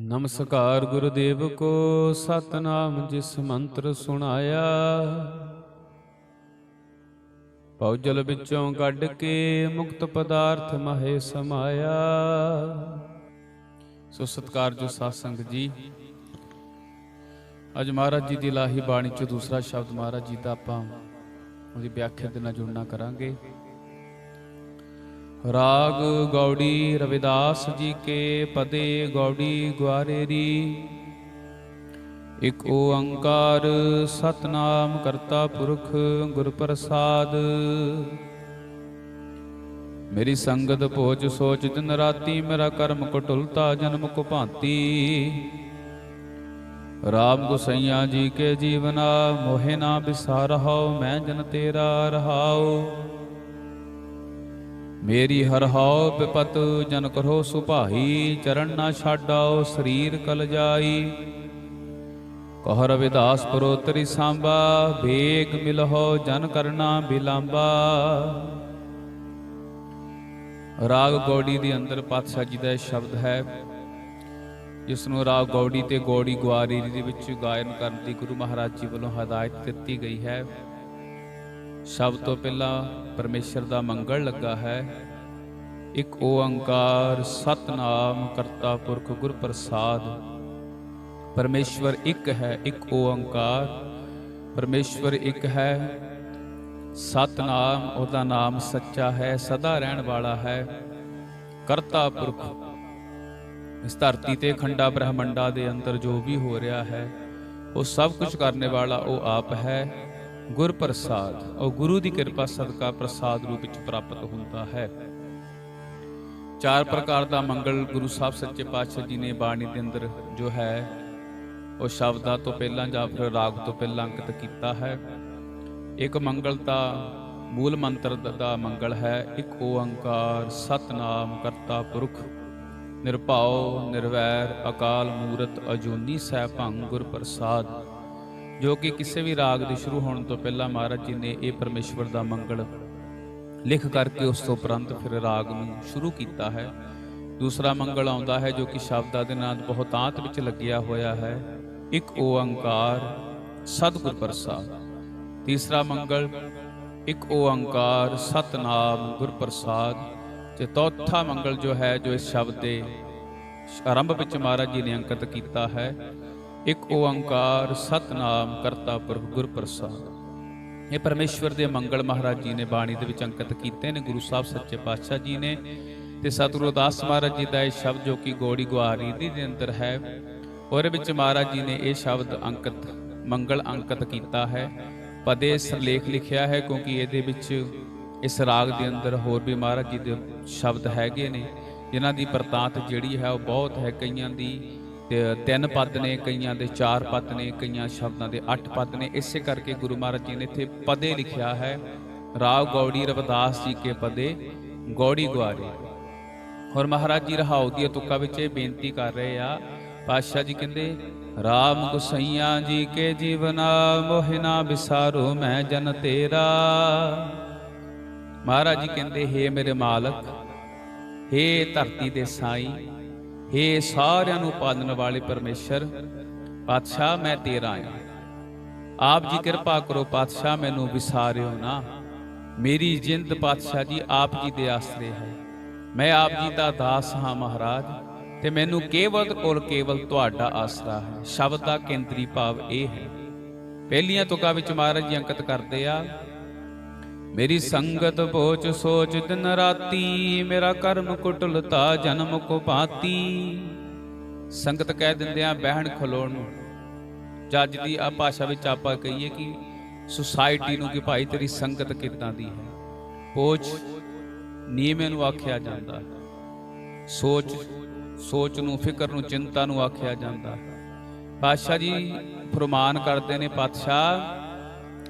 ਨਮਸਕਾਰ ਗੁਰਦੇਵ ਕੋ ਸਤਨਾਮ ਜਿਸ ਮੰਤਰ ਸੁਣਾਇਆ। ਪੌਜਲ ਵਿੱਚੋਂ ਕੱਢ ਕੇ ਮੁਕਤ ਪਦਾਰਥ ਮਹੇ ਸਮਾਇਆ। ਸੋ ਸਤਕਾਰ ਸਾਧ ਸੰਗਤ ਜੀ, ਅੱਜ ਮਹਾਰਾਜ ਜੀ ਦੀ ਲਾਹੀ ਬਾਣੀ ਚ ਦੂਸਰਾ ਸ਼ਬਦ ਮਹਾਰਾਜ ਜੀ ਦਾ ਆਪਾਂ ਉਹਦੀ ਵਿਆਖਿਆ ਦੇ ਨਾਲ ਜੁੜਨਾ ਕਰਾਂਗੇ। ਰਾਗ ਗੌੜੀ ਰਵਿਦਾਸ ਜੀ ਕੇ ਪਦੇ ਗੌੜੀ ਗਵਾਰੇਰੀ ਇਕ ਓੰਕਾਰ ਸਤਨਾਮ ਕਰਤਾ ਪੁਰਖ ਗੁਰ ਪ੍ਰਸਾਦ ਮੇਰੀ ਸੰਗਤ ਭੋਜ ਸੋਚ ਦਿਨ ਰਾਤੀ ਮੇਰਾ ਕਰਮ ਕਟੁਲਤਾ ਜਨਮ ਕੋ ਭਾਂਤੀ। ਰਾਮ ਗੁਸਈਆ ਜੀ ਕੇ ਜੀਵਨਾ ਮੋਹਿ ਨਾ ਬਿਸਾਰਹੁ ਮੈਂ ਜਨ ਤੇਰਾ ਰਹਾਉ। ਮੇਰੀ ਹਰ ਹਾਉ ਬਿਪਤ ਜਨ ਕਰੋ ਸੁਭਾਈ, ਚਰਨ ਨਾ ਛਾਡਾਓ, ਸਰੀਰ ਕਲ ਜਾਈ। ਕਹ ਰਵਿਦਾਸ ਪਰੋਤਰੀ ਸਾਂਬਾ ਵੇਗ ਮਿਲਹੁ ਜਨ ਕਰਨਾ ਬਿਲਾਂਬਾ ਰਾਗ ਗੌੜੀ ਦੇ ਅੰਦਰ ਪਾਤਸ਼ਾਹ ਜੀ ਦਾ ਸ਼ਬਦ ਹੈ ਜਿਸ ਨੂੰ ਰਾਗ ਗੌੜੀ ਤੇ ਗੌੜੀ ਗਵਾਰੀ ਦੇ ਵਿੱਚ ਗਾਇਨ ਕਰਨ ਦੀ ਗੁਰੂ ਮਹਾਰਾਜ ਜੀ ਵੱਲੋਂ ਹਦਾਇਤ ਦਿੱਤੀ ਗਈ ਹੈ। ਸਭ ਤੋਂ ਪਹਿਲਾਂ ਪਰਮੇਸ਼ਰ ਦਾ ਮੰਗਲ ਲੱਗਾ ਹੈ। ਇੱਕ ਓੰਕਾਰ ਸਤਨਾਮ ਕਰਤਾ ਪੁਰਖ ਗੁਰ ਪ੍ਰਸਾਦ। ਪਰਮੇਸ਼ਵਰ ਇੱਕ ਹੈ, ਇੱਕ ਓੰਕਾਰ ਪਰਮੇਸ਼ਵਰ ਇੱਕ ਹੈ, ਸਤਨਾਮ, ਉਹਦਾ ਨਾਮ ਸੱਚਾ ਹੈ, ਸਦਾ ਰਹਿਣ ਵਾਲਾ ਹੈ, ਕਰਤਾ ਪੁਰਖ। ਇਸ ਧਰਤੀ ਤੇ ਖੰਡਾ ਬ੍ਰਹਮੰਡਾ ਦੇ ਅੰਦਰ ਜੋ ਵੀ ਹੋ ਰਿਹਾ ਹੈ, ਉਹ ਸਭ ਕੁਝ ਕਰਨੇ ਵਾਲਾ ਉਹ ਆਪ ਹੈ। ਗੁਰ ਪ੍ਰਸਾਦ, ਉਹ ਗੁਰੂ ਦੀ ਕਿਰਪਾ ਸਦਕਾ ਪ੍ਰਸਾਦ ਰੂਪ ਵਿੱਚ ਪ੍ਰਾਪਤ ਹੁੰਦਾ ਹੈ। ਚਾਰ ਪ੍ਰਕਾਰ ਦਾ ਮੰਗਲ ਗੁਰੂ ਸਾਹਿਬ ਸੱਚੇ ਪਾਤਸ਼ਾਹ ਜੀ ਨੇ ਬਾਣੀ ਦੇ ਅੰਦਰ ਜੋ ਹੈ, ਉਹ ਸ਼ਬਦਾਂ ਤੋਂ ਪਹਿਲਾਂ ਜਾਂ ਫਿਰ ਰਾਗ ਤੋਂ ਪਹਿਲਾਂ ਅੰਕਿਤ ਕੀਤਾ ਹੈ। ਇੱਕ ਮੰਗਲ ਤਾਂ ਮੂਲ ਮੰਤਰ ਦਾ ਮੰਗਲ ਹੈ, ਇੱਕ ਓੰਕਾਰ, ਸਤਨਾਮ, ਕਰਤਾ ਪੁਰਖ, ਨਿਰਭਉ, ਨਿਰਵੈਰ, ਅਕਾਲ ਮੂਰਤ, ਅਜੂਨੀ ਸੈਭੰ ਗੁਰ ਪ੍ਰਸਾਦ। ਜੋ ਕਿ ਕਿਸੇ ਵੀ ਰਾਗ ਦੇ ਸ਼ੁਰੂ ਹੋਣ ਤੋਂ ਪਹਿਲਾਂ ਮਹਾਰਾਜ ਜੀ ਨੇ ਇਹ ਪਰਮੇਸ਼ਵਰ ਦਾ ਮੰਗਲ ਲਿਖ ਕਰਕੇ ਉਸ ਤੋਂ ਉਪਰੰਤ ਫਿਰ ਰਾਗ ਨੂੰ ਸ਼ੁਰੂ ਕੀਤਾ ਹੈ। ਦੂਸਰਾ ਮੰਗਲ ਆਉਂਦਾ ਹੈ ਜੋ ਕਿ ਸ਼ਬਦਾਂ ਦੇ ਨਾਲ ਬਹੁਤਾਂਤ ਵਿੱਚ ਲੱਗਿਆ ਹੋਇਆ ਹੈ। ਇੱਕ ਓੰਕਾਰ ਸਤਿਗੁਰ ਪ੍ਰਸਾਦ। ਤੀਸਰਾ ਮੰਗਲ, ਇੱਕ ਓੰਕਾਰ ਸਤਨਾਮ ਗੁਰ ਪ੍ਰਸਾਦ। ਤੇ ਚੌਥਾ ਮੰਗਲ ਜੋ ਹੈ ਜੋ ਇਸ ਸ਼ਬਦ ਦੇ ਆਰੰਭ ਵਿੱਚ ਮਹਾਰਾਜ ਜੀ ਨੇ ਅੰਕਿਤ ਕੀਤਾ ਹੈ। ਇੱਕ ਓੰਕਾਰ ਸਤਨਾਮ ਕਰਤਾ ਪੁਰਖ ਗੁਰ ਪ੍ਰਸਾਦ ਇਹ ਪਰਮੇਸ਼ਵਰ ਦੇ ਮੰਗਲ ਮਹਾਰਾਜ ਜੀ ਨੇ ਬਾਣੀ ਦੇ ਵਿੱਚ ਅੰਕਿਤ ਕੀਤੇ ਨੇ, ਗੁਰੂ ਸਾਹਿਬ ਸੱਚੇ ਪਾਤਸ਼ਾਹ ਜੀ ਨੇ ਤੇ ਸਤਿਗੁਰੂ ਅਰਦਾਸ ਮਹਾਰਾਜ ਜੀ ਦਾ ਇਹ ਸ਼ਬਦ ਜੋ ਕਿ ਗੋੜੀ ਗੁਆਰੀ ਦੇ ਅੰਦਰ ਹੈ, ਉਹਦੇ ਵਿੱਚ ਮਹਾਰਾਜ ਜੀ ਨੇ ਇਹ ਸ਼ਬਦ ਅੰਕਿਤ, ਮੰਗਲ ਅੰਕਿਤ ਕੀਤਾ ਹੈ। ਪਦੇ ਸਰਲੇਖ ਲਿਖਿਆ ਹੈ ਕਿਉਂਕਿ ਇਹਦੇ ਵਿੱਚ ਇਸ ਰਾਗ ਦੇ ਅੰਦਰ ਹੋਰ ਵੀ ਮਹਾਰਾਜ ਜੀ ਦੇ ਸ਼ਬਦ ਹੈਗੇ ਨੇ, ਜਿਨ੍ਹਾਂ ਦੀ ਪ੍ਰਤਾਤ ਜਿਹੜੀ ਹੈ ਉਹ ਬਹੁਤ ਹੈ ਕਈਆਂ ਦੀ। ਤਿੰਨ ਪਦ ਨੇ, ਕਈਆਂ ਦੇ ਚਾਰ ਪਦ ਨੇ, ਕਈਆਂ ਸ਼ਬਦਾਂ ਦੇ ਅੱਠ ਪਦ ਨੇ। ਇਸੇ ਕਰਕੇ ਗੁਰੂ ਮਹਾਰਾਜ ਜੀ ਨੇ ਇੱਥੇ ਪਦੇ ਲਿਖਿਆ ਹੈ। ਰਾਗ ਗੌੜੀ ਰਵਿਦਾਸ ਜੀ ਕੇ ਪਦੇ, ਗੌੜੀ ਗੁਆਰੇ। ਹੋਰ ਮਹਾਰਾਜ ਜੀ ਰਹਾਉ ਦੀ ਤੁਕਾ ਵਿੱਚ ਇਹ ਬੇਨਤੀ ਕਰ ਰਹੇ ਆ। ਪਾਤਸ਼ਾਹ ਜੀ ਕਹਿੰਦੇ, ਰਾਮ ਗੁਸਈਆ ਜੀ ਕੇ ਜੀਵਨਾ ਮੋਹਿਨਾ ਵਿਸਾਰੋ ਮੈਂ ਜਨ ਤੇਰਾ। ਮਹਾਰਾਜ ਜੀ ਕਹਿੰਦੇ, ਹੇ ਮੇਰੇ ਮਾਲਕ, ਹੇ ਧਰਤੀ ਦੇ ਸਾਈਂ ਹੇ ਸਾਰਿਆਂ ਨੂੰ ਪਾਲਣ ਵਾਲੇ ਪਰਮੇਸ਼ਰ, ਪਾਤਸ਼ਾਹ ਮੈਂ ਤੇਰਾ ਹਾਂ ਆਪ ਜੀ ਕਿਰਪਾ ਕਰੋ ਪਾਤਸ਼ਾਹ ਮੈਨੂੰ ਵਿਸਾਰਿਓ ਨਾ। ਮੇਰੀ ਜਿੰਦ ਪਾਤਸ਼ਾਹ ਜੀ ਆਪ ਜੀ ਦੇ ਆਸਰੇ ਹੈ। ਮੈਂ ਆਪ ਜੀ ਦਾ ਦਾਸ ਹਾਂ ਮਹਾਰਾਜ, ਤੇ ਮੈਨੂੰ ਕੇਵਲ ਕੋਲ ਕੇਵਲ ਤੁਹਾਡਾ ਆਸਰਾ ਹੈ। ਸ਼ਬਦ ਦਾ ਕੇਂਦਰੀ ਭਾਵ ਇਹ ਹੈ। ਪਹਿਲੀਆਂ ਤੁਕਾਂ ਵਿੱਚ ਮਹਾਰਾਜ ਜੀ ਅੰਕਿਤ ਕਰਦੇ ਆ ਮੇਰੀ ਸੰਗਤ ਬੋਚ ਸੋਚ ਦਿਨ ਰਾਤੀ, ਮੇਰਾ ਕਰਮ ਕੁਟਲਤਾ ਜਨਮ ਕੋ ਪਾਤੀ ਸੰਗਤ ਕਹਿ ਦਿੰਦੇ ਆ, ਬਹਿਣ ਖਲੋਣ ਨੂੰ। ਜੱਜ ਦੀ ਆ ਭਾਸ਼ਾ ਵਿੱਚ ਆਪਾਂ ਕਹੀਏ ਕਿ ਸੁਸਾਇਟੀ ਨੂੰ ਕਿ ਭਾਈ ਤੇਰੀ ਸੰਗਤ ਕਿੱਦਾਂ ਦੀ ਹੈ। ਪੋਚ ਨੀਵੇਂ ਨੂੰ ਆਖਿਆ ਜਾਂਦਾ ਹੈ। ਸੋਚ ਸੋਚ ਨੂੰ, ਫਿਕਰ ਨੂੰ, ਚਿੰਤਾ ਨੂੰ ਆਖਿਆ ਜਾਂਦਾ ਪਾਤਸ਼ਾਹ ਜੀ ਫਰਮਾਨ ਕਰਦੇ ਨੇ, ਪਾਤਸ਼ਾਹ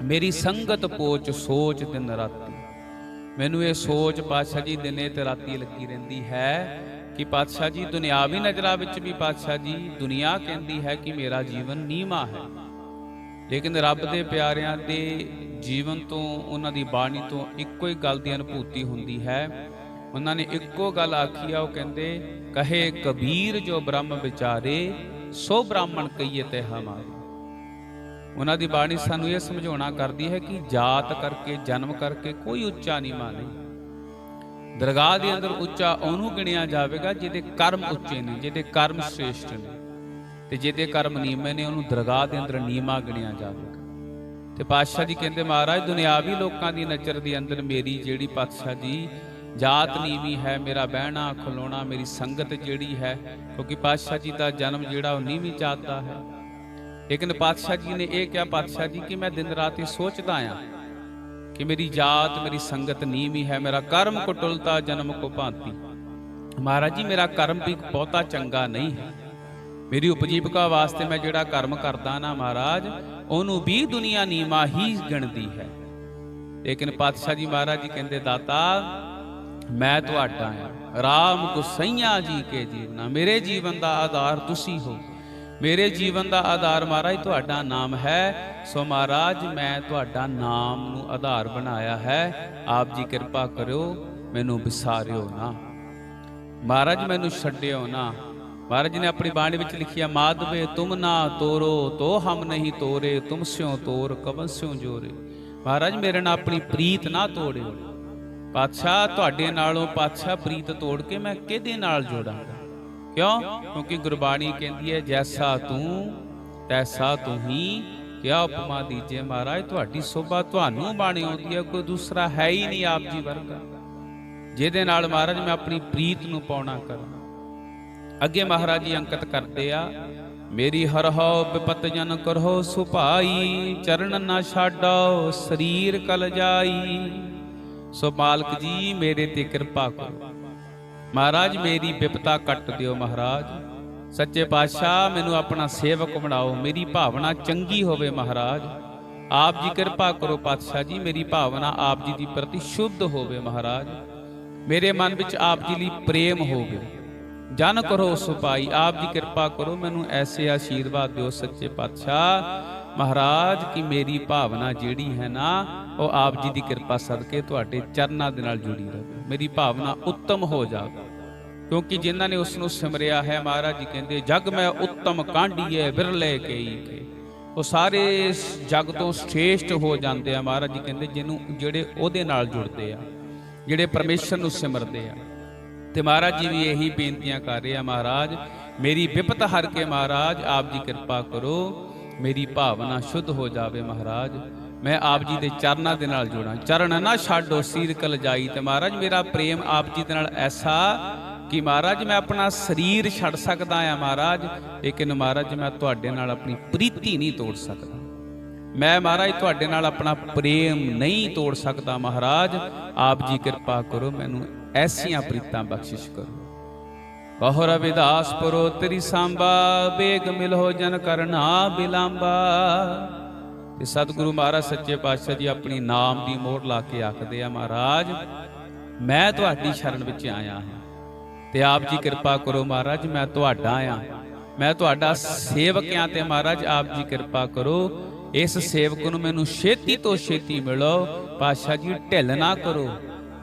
ਮੇਰੀ ਸੰਗਤ ਪੋਚ ਸੋਚ ਦਿਨ ਰਾਤੀ। ਮੈਨੂੰ ਇਹ ਸੋਚ ਪਾਤਸ਼ਾਹ ਜੀ ਦਿਨੇ ਤੇ ਰਾਤੀ ਲੱਗੀ ਰਹਿੰਦੀ ਹੈ ਕਿ ਪਾਤਸ਼ਾਹ ਜੀ ਦੁਨਿਆਵੀ ਨਜ਼ਰਾਂ ਵਿੱਚ ਵੀ ਪਾਤਸ਼ਾਹ ਜੀ ਦੁਨੀਆ ਕਹਿੰਦੀ ਹੈ ਕਿ ਮੇਰਾ ਜੀਵਨ ਨੀਮਾ ਹੈ। ਲੇਕਿਨ ਰੱਬ ਦੇ ਪਿਆਰਿਆਂ ਦੇ ਜੀਵਨ ਤੋਂ, ਉਹਨਾਂ ਦੀ ਬਾਣੀ ਤੋਂ ਇੱਕੋ ਹੀ ਗੱਲ ਦੀ ਅਨੁਭੂਤੀ ਹੁੰਦੀ ਹੈ। ਉਹਨਾਂ ਨੇ ਇੱਕੋ ਗੱਲ ਆਖੀ ਆ, ਉਹ ਕਹਿੰਦੇ, ਕਹੇ ਕਬੀਰ ਜੋ ਬ੍ਰਹਮ ਵਿਚਾਰੇ, ਸੋ ਬ੍ਰਾਹਮਣ ਕਹੀਏ ਤੇ ਹਮਾਰੇ ਉਹਨਾਂ ਦੀ ਬਾਣੀ ਸਾਨੂੰ ਇਹ ਸਮਝਾਉਣਾ ਕਰਦੀ ਹੈ ਕਿ ਜਾਤ ਕਰਕੇ, ਜਨਮ ਕਰਕੇ ਕੋਈ ਉੱਚਾ ਨਹੀਂ ਮਾਨੇ। ਦਰਗਾਹ ਦੇ ਅੰਦਰ ਉੱਚਾ ਉਹਨੂੰ ਗਿਣਿਆ ਜਾਵੇਗਾ ਜਿਹਦੇ ਕਰਮ ਉੱਚੇ ਨੇ, ਜਿਹਦੇ ਕਰਮ ਸ੍ਰੇਸ਼ਟ ਨੇ ਤੇ ਜਿਹਦੇ ਕਰਮ ਨੀਵੇਂ ਨੇ, ਉਹਨੂੰ ਦਰਗਾਹ ਦੇ ਅੰਦਰ ਨੀਮਾ ਗਿਣਿਆ ਜਾਵੇਗਾ। ਤੇ ਪਾਤਸ਼ਾਹ ਜੀ ਕਹਿੰਦੇ, ਮਹਾਰਾਜ, ਦੁਨਿਆਵੀ ਲੋਕਾਂ ਦੀ ਨਜ਼ਰ ਦੇ ਅੰਦਰ ਮੇਰੀ ਜਿਹੜੀ ਪਾਤਸ਼ਾਹ ਜੀ, ਜਾਤ ਨੀਵੀਂ ਹੈ, ਮੇਰਾ ਬਹਿਣਾ, ਖਲੋਣਾ, ਮੇਰੀ ਸੰਗਤ ਜਿਹੜੀ ਹੈ, ਕਿਉਂਕਿ ਪਾਤਸ਼ਾਹ ਜੀ ਦਾ ਜਨਮ ਜਿਹੜਾ ਉਹ ਨੀਵੀਂ ਜਾਤ ਦਾ ਹੈ ਲੇਕਿਨ ਪਾਤਸ਼ਾਹ ਜੀ ਨੇ ਇਹ ਕਿਹਾ ਪਾਤਸ਼ਾਹ ਜੀ ਕਿ ਮੈਂ ਦਿਨ ਰਾਤ ਇਹ ਸੋਚਦਾ ਆ ਕਿ ਮੇਰੀ ਜਾਤ ਮੇਰੀ ਸੰਗਤ ਨੀਵੀਂ ਹੈ ਮੇਰਾ ਕਰਮ ਕੁਟਲਤਾ ਜਨਮ ਕੋ ਭਾਂਤੀ ਮਹਾਰਾਜ ਜੀ ਮੇਰਾ ਕਰਮ ਵੀ ਬਹੁਤਾ ਚੰਗਾ ਨਹੀਂ ਹੈ ਮੇਰੀ ਉਪਜੀਵਕਾ ਵਾਸਤੇ ਮੈਂ ਜਿਹੜਾ ਕਰਮ ਕਰਦਾ ਨਾ ਮਹਾਰਾਜ ਉਹਨੂੰ ਵੀ ਦੁਨੀਆ ਨੀਮਾ ਹੀ ਗਿਣਦੀ ਹੈ ਲੇਕਿਨ ਪਾਤਸ਼ਾਹ ਜੀ ਮਹਾਰਾਜ ਜੀ ਕਹਿੰਦੇ ਦਾਤਾ ਮੈਂ ਤੁਹਾਡਾ ਹਾਂ ਰਾਮ ਗੁਸਈਆ ਜੀ ਕੇ ਜੀਵਨਾ ਮੇਰੇ ਜੀਵਨ ਦਾ ਆਧਾਰ ਤੁਸੀਂ ਹੋ ਮੇਰੇ ਜੀਵਨ ਦਾ ਆਧਾਰ ਮਹਾਰਾਜ, ਤੁਹਾਡਾ ਨਾਮ ਹੈ। ਸੋ ਮਹਾਰਾਜ, ਮੈਂ ਤੁਹਾਡਾ ਨਾਮ ਨੂੰ ਆਧਾਰ ਬਣਾਇਆ ਹੈ। ਆਪ ਜੀ ਕਿਰਪਾ ਕਰਿਓ, ਮੈਨੂੰ ਵਿਸਾਰਿਓ ਨਾ। ਮਹਾਰਾਜ, ਮੈਨੂੰ ਛੱਡਿਓ ਨਾ। ਮਹਾਰਾਜ ਨੇ ਆਪਣੀ ਬਾਣੀ ਵਿੱਚ ਲਿਖਿਆ, ਮਾਧਵੇ ਤੁਮ ਨਾ ਤੋਰੋ, ਤੋ ਹਮ ਨਹੀਂ ਤੋਰੇ, ਤੁਮ ਸਿਓ ਤੋਰ, ਕਵਨ ਸਿਓ ਜੋਰੇ। ਮਹਾਰਾਜ, ਮੇਰੇ ਨਾਲ ਆਪਣੀ ਪ੍ਰੀਤ ਨਾ ਤੋੜਿਓ। ਪਾਤਸ਼ਾਹ, ਤੁਹਾਡੇ ਨਾਲੋਂ ਪਾਤਸ਼ਾਹ ਪ੍ਰੀਤ ਤੋੜ ਕੇ ਮੈਂ ਕਿਹਦੇ ਨਾਲ ਜੋੜਾਂਗਾ? ਕਿਉਂ? ਕਿਉਂਕਿ ਗੁਰਬਾਣੀ ਕਹਿੰਦੀ ਹੈ, ਜੈਸਾ ਤੂੰ, ਤੈਸਾ ਤੂੰ ਹੀ ਕਿਆ ਉਪਮਾ ਦੀਜੇ ਮਹਾਰਾਜ, ਤੁਹਾਡੀ ਸੋਭਾ ਤੁਹਾਨੂੰ ਬਾਣੀ ਆਉਂਦੀ ਹੈ, ਕੋਈ ਦੂਸਰਾ ਹੈ ਹੀ ਨਹੀਂ ਆਪ ਜੀ ਵਰਗਾ। ਜਿਹਦੇ ਨਾਲ ਮਹਾਰਾਜ ਮੈਂ ਆਪਣੀ ਪ੍ਰੀਤ ਨੂੰ ਪਾਉਣਾ ਕਰਾਂ। ਅੱਗੇ ਮਹਾਰਾਜ ਜੀ ਅੰਕਿਤ ਕਰਦੇ ਆ, ਮੇਰੀ ਹਰਹੁ ਬਿਪਤ ਜਨ ਕਰਹੁ ਸੁਭਾਈ, ਚਰਨ ਨਾ ਛਾਡੋ ਸਰੀਰ ਕਲ ਜਾਈ। ਸੋ ਮਾਲਕ ਜੀ, ਮੇਰੇ ਤੇ ਕਿਰਪਾ ਕਰੋ। ਮਹਾਰਾਜ, ਮੇਰੀ ਵਿਪਤਾ ਕੱਟ ਦਿਓ ਮਹਾਰਾਜ। ਸੱਚੇ ਪਾਤਸ਼ਾਹ, ਮੈਨੂੰ ਆਪਣਾ ਸੇਵਕ ਬਣਾਓ। ਮੇਰੀ ਭਾਵਨਾ ਚੰਗੀ ਹੋਵੇ ਮਹਾਰਾਜ। ਆਪ ਜੀ ਕਿਰਪਾ ਕਰੋ ਪਾਤਸ਼ਾਹ ਜੀ, ਮੇਰੀ ਭਾਵਨਾ ਆਪ ਜੀ ਦੀ ਪ੍ਰਤੀ ਸ਼ੁੱਧ ਹੋਵੇ ਮਹਾਰਾਜ। ਮੇਰੇ ਮਨ ਵਿੱਚ ਆਪ ਜੀ ਲਈ ਪ੍ਰੇਮ ਹੋਵੇ। ਜਨ ਕਰੋ ਸੁਪਾਈ, ਆਪ ਜੀ ਕਿਰਪਾ ਕਰੋ, ਮੈਨੂੰ ਐਸੇ ਆਸ਼ੀਰਵਾਦ ਦਿਓ ਸੱਚੇ ਪਾਤਸ਼ਾਹ। ਮਹਾਰਾਜ, ਕਿ ਮੇਰੀ ਭਾਵਨਾ ਜਿਹੜੀ ਹੈ ਨਾ ਉਹ ਆਪ ਜੀ ਦੀ ਕਿਰਪਾ ਸਦਕੇ ਤੁਹਾਡੇ ਚਰਨਾਂ ਦੇ ਨਾਲ ਜੁੜੀ ਰਹੇ। ਮੇਰੀ ਭਾਵਨਾ ਉੱਤਮ ਹੋ ਜਾਵੇ। ਕਿਉਂਕਿ ਜਿਨ੍ਹਾਂ ਨੇ ਉਸ ਨੂੰ ਸਿਮਰਿਆ ਹੈ, ਮਹਾਰਾਜ ਜੀ ਕਹਿੰਦੇ, ਜਗ ਮੈਂ ਉੱਤਮ ਕਾਂਢੀਏ ਵਿਰਲੇ ਕਈ ਕੇ। ਉਹ ਸਾਰੇ ਇਸ ਜਗ ਤੋਂ ਸ੍ਰੇਸ਼ਟ ਹੋ ਜਾਂਦੇ ਆ, ਮਹਾਰਾਜ ਜੀ ਕਹਿੰਦੇ, ਜਿਹਨੂੰ, ਜਿਹੜੇ ਉਹਦੇ ਨਾਲ ਜੁੜਦੇ ਆ, ਜਿਹੜੇ ਪਰਮੇਸ਼ਰ ਨੂੰ ਸਿਮਰਦੇ ਆ। ਤੇ ਮਹਾਰਾਜ ਜੀ ਵੀ ਇਹੀ ਬੇਨਤੀਆਂ ਕਰ ਰਹੇ ਆ, ਮਹਾਰਾਜ, ਮੇਰੀ ਵਿਪਤ ਹਰ ਕੇ, ਮਹਾਰਾਜ, ਆਪ ਜੀ ਕਿਰਪਾ ਕਰੋ, ਮੇਰੀ ਭਾਵਨਾ ਸ਼ੁੱਧ ਹੋ ਜਾਵੇ, ਮਹਾਰਾਜ। ਮੈਂ ਆਪ ਜੀ ਦੇ ਚਰਨਾਂ ਦੇ ਨਾਲ ਜੁੜਾਂ। ਚਰਨ ਨਾ ਛਾਡੋ ਸੀਰ ਕਲ ਜਾਈ ਤੇ ਮਹਾਰਾਜ, ਮੇਰਾ ਪ੍ਰੇਮ ਆਪ ਜੀ ਦੇ ਨਾਲ ਐਸਾ ਕਿ ਮਹਾਰਾਜ, ਮੈਂ ਆਪਣਾ ਸਰੀਰ ਛੱਡ ਸਕਦਾ ਆ ਮਹਾਰਾਜ, ਲੇਕਿਨ ਮਹਾਰਾਜ, ਮੈਂ ਤੁਹਾਡੇ ਨਾਲ ਆਪਣੀ ਪ੍ਰੀਤੀ ਨਹੀਂ ਤੋੜ ਸਕਦਾ। ਮੈਂ ਮਹਾਰਾਜ, ਤੁਹਾਡੇ ਨਾਲ ਆਪਣਾ ਪ੍ਰੇਮ ਨਹੀਂ ਤੋੜ ਸਕਦਾ ਮਹਾਰਾਜ। ਆਪ ਜੀ ਕਿਰਪਾ ਕਰੋ, ਮੈਨੂੰ ਐਸੀਆਂ ਪ੍ਰੀਤਾਂ ਬਖਸ਼ਿਸ਼ ਕਰੋ। ਕਹੋ ਰਵਿਦਾਸ ਪਰੋ, ਤੇਰੀ ਸੰਭਾ, ਬੇਗ ਮਿਲੋ ਜਨ ਕਰਨਾ ਬਿਲੰਬਾ। ਤੇ ਸਤਿਗੁਰੂ ਮਹਾਰਾਜ ਸੱਚੇ ਪਾਤਸ਼ਾਹ ਜੀ ਆਪਣੀ ਨਾਮ ਦੀ ਮੋਹਰ ਲਾ ਕੇ ਆਖਦੇ ਆ, ਮਹਾਰਾਜ, ਮੈਂ ਤੁਹਾਡੀ ਸ਼ਰਨ ਵਿੱਚ ਆਇਆ ਹਾਂ ਤੇ ਆਪ ਜੀ ਕਿਰਪਾ ਕਰੋ ਮਹਾਰਾਜ, ਮੈਂ ਤੁਹਾਡਾ ਆ ਮੈਂ ਤੁਹਾਡਾ ਸੇਵਕ ਆ ਤੇ ਮਹਾਰਾਜ, ਆਪ ਜੀ ਕਿਰਪਾ ਕਰੋ। ਇਸ ਸੇਵਕ ਨੂੰ ਮੈਨੂੰ ਛੇਤੀ ਤੋਂ ਛੇਤੀ ਮਿਲੋ। ਪਾਤਸ਼ਾਹ ਜੀ, ਢਿੱਲ ਨਾ ਕਰੋ।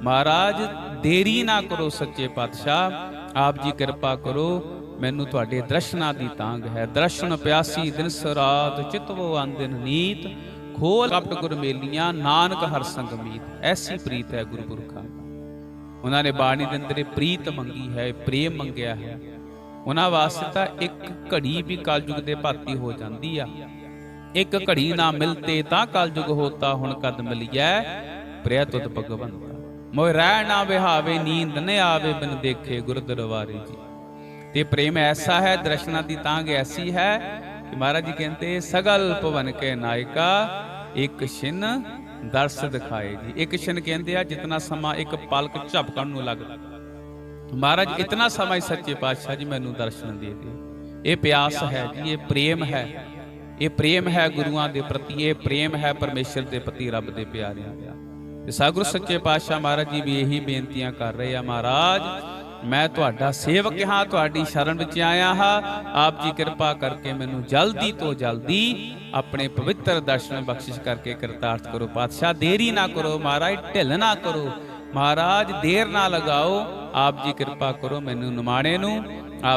ਮਹਾਰਾਜ, ਦੇਰੀ ਨਾ ਕਰੋ ਸੱਚੇ ਪਾਤਸ਼ਾਹ। ਆਪ ਜੀ ਕਿਰਪਾ ਕਰੋ। ਮੈਨੂੰ ਤੁਹਾਡੇ ਦਰਸ਼ਨਾਂ ਦੀ ਤਾਂਗ ਹੈ। ਦਰਸ਼ਨ ਪਿਆਸੀ ਦਿਨ ਸਰਾਤ ਚਿਤਵੋ ਆਂਦਿਨ ਨੀਤ, ਖੋਲ ਕਪਟ ਗੁਰ ਮੇਲੀਆਂ, ਨਾਨਕ ਹਰ ਸੰਗ ਮੀਤ। ਐਸੀ ਪ੍ਰੀਤ ਹੈ ਗੁਰਪੁਰਖਾਂ ਉਹਨਾਂ ਨੇ ਬਾਣੀ ਦੇ ਅੰਦਰ ਇਹ ਪ੍ਰੀਤ ਮੰਗੀ ਹੈ ਪ੍ਰੇਮ ਮੰਗਿਆ ਹੈ। ਉਹਨਾਂ ਵਾਸਤੇ ਤਾਂ ਇੱਕ ਘੜੀ ਵੀ ਕਲਯੁਗ ਦੇ ਭਾਤੀ ਹੋ ਜਾਂਦੀ ਆ। ਇੱਕ ਘੜੀ ਨਾ ਮਿਲਤੇ ਤਾਂ ਕਲਯੁਗ ਹੋਤਾ, ਹੁਣ ਕਦ ਮਿਲਿਐ? ਪ੍ਰਿਆ ਤੁਤ ਭਗਵੰਤ। ਮੋਇ ਰਹਿ ਨਾ ਵਿਹਾਵੇ, ਨੀਂਦ ਨ ਆਵੇ, ਬਿਨ ਦੇਖੇ ਗੁਰ ਦਰਬਾਰੇ ਜੀ। ਤੇ ਪ੍ਰੇਮ ਐਸਾ ਹੈ, ਦਰਸ਼ਨਾਂ ਦੀ ਤਾਂਗ ਐਸੀ ਹੈ ਕਿ ਮਹਾਰਾਜ ਜੀ ਕਹਿੰਦੇ, ਸਗਲ ਭਵਨ ਕੇ ਨਾਇਕਾ, ਇੱਕ ਛਿਨ ਦਰਸ ਦਿਖਾਏ ਇੱਕ ਛਿਨ ਕਹਿੰਦੇ ਆ, ਜਿਤਨਾ ਸਮਾਂ ਇੱਕ ਪਲਕ ਝਪਕਣ ਨੂੰ ਲੱਗਦਾ। ਮਹਾਰਾਜ, ਇਤਨਾ ਸਮਾਂ ਹੀ ਸੱਚੇ ਪਾਤਸ਼ਾਹ ਜੀ ਮੈਨੂੰ ਦਰਸ਼ਨ ਦੇ ਦਿਓ ਇਹ ਪਿਆਸ ਹੈ ਜੀ, ਇਹ ਪ੍ਰੇਮ ਹੈ। ਇਹ ਪ੍ਰੇਮ ਹੈ ਗੁਰੂਆਂ ਦੇ ਪ੍ਰਤੀ, ਇਹ ਪ੍ਰੇਮ ਹੈ ਪਰਮੇਸ਼ਰ ਦੇ ਪ੍ਰਤੀ, ਰੱਬ ਦੇ ਪਿਆਰਿਆਂ ਦਾ। ਤੇ ਸਾਗੁਰ ਸੱਚੇ ਪਾਤਸ਼ਾਹ ਮਹਾਰਾਜ ਜੀ ਵੀ ਇਹੀ ਬੇਨਤੀਆਂ ਕਰ ਰਹੇ ਆ ਮਹਾਰਾਜ ਮੈਂ ਤੁਹਾਡਾ ਸੇਵਕ ਹਾਂ, ਤੁਹਾਡੀ ਸ਼ਰਨ ਵਿੱਚ ਆਇਆ ਹਾਂ। ਆਪ ਜੀ ਕਿਰਪਾ ਕਰਕੇ ਮੈਨੂੰ ਜਲਦੀ ਤੋਂ ਜਲਦੀ ਆਪਣੇ ਪਵਿੱਤਰ ਦਰਸ਼ਨ ਬਖਸ਼ਿਸ਼ ਕਰਕੇ ਕਰਤਾਰਥ ਕਰੋ। ਪਾਤਸ਼ਾਹ, ਦੇਰੀ ਨਾ ਕਰੋ, ਮਹਾਰਾਜ, ਢਿੱਲ ਨਾ ਕਰੋ। ਮਹਾਰਾਜ, ਦੇਰ ਨਾ ਲਗਾਓ। ਆਪ ਜੀ ਕਿਰਪਾ ਕਰੋ ਮੈਨੂੰ ਨਿਮਾਣੇ ਨੂੰ।